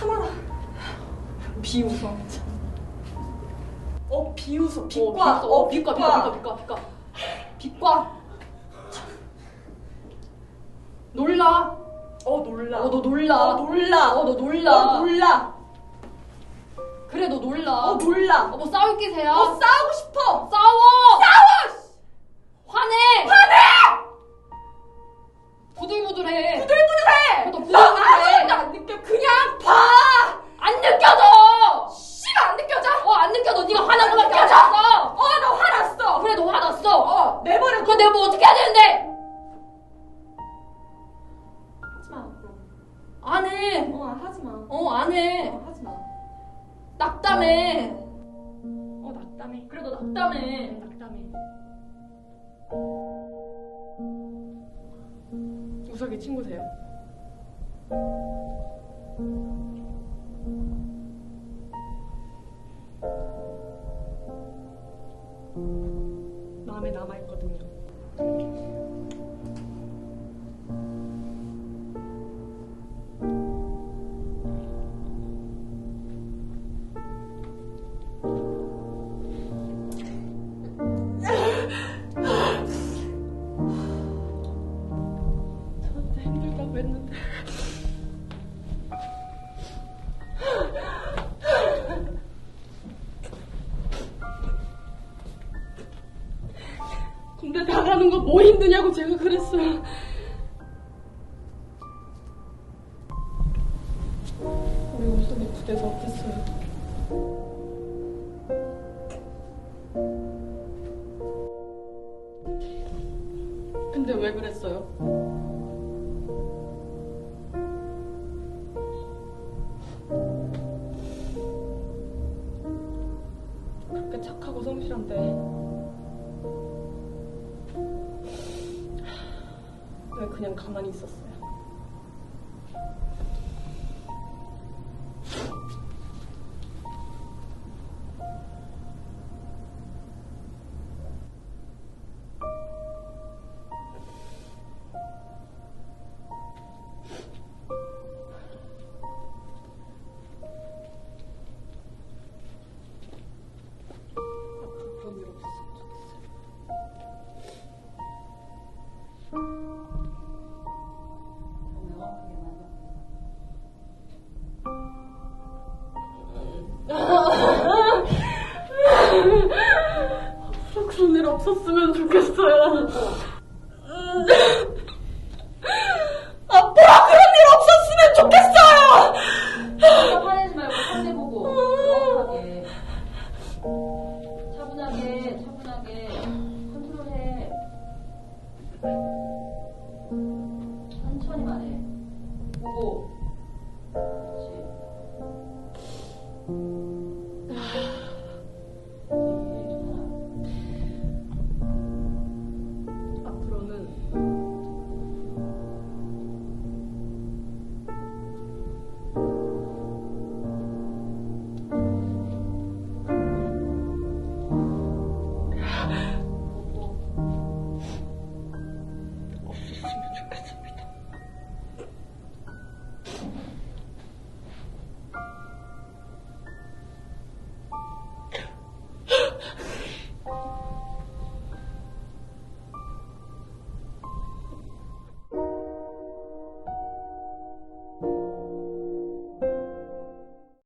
참아라. 비웃어. 어 비웃어. 어, 빛과. 비웃어. 어, 빛과, 빛과, 빛과, 빛과. 빛과. 놀라. 어 놀라. 어, 너 놀라. 어 놀라. 어, 너 놀라. 어 놀라. 그래, 너 놀라. 어 놀라. 어, 뭐 싸울 기세야? 어 싸우고 싶어. 싸워! 싸워! 어 내버려. 그럼 내가 뭐 어떻게 해야 되는데? 하지 마. 그럼. 안 해. 어 하지 마. 어, 안 해. 어 하지 마. 낙담해. 어 낙담해. 그래, 너 낙담해. 낙담해. 우석이 친구세요? 마음에 남아있거든요. 군대 나가는 거 뭐 힘드냐고 제가 그랬어요. 우리 우석이 부대에서 어땠어요? 근데 왜 그랬어요? 그렇게 착하고 성실한데 그냥 가만히 있었어요? Thank you.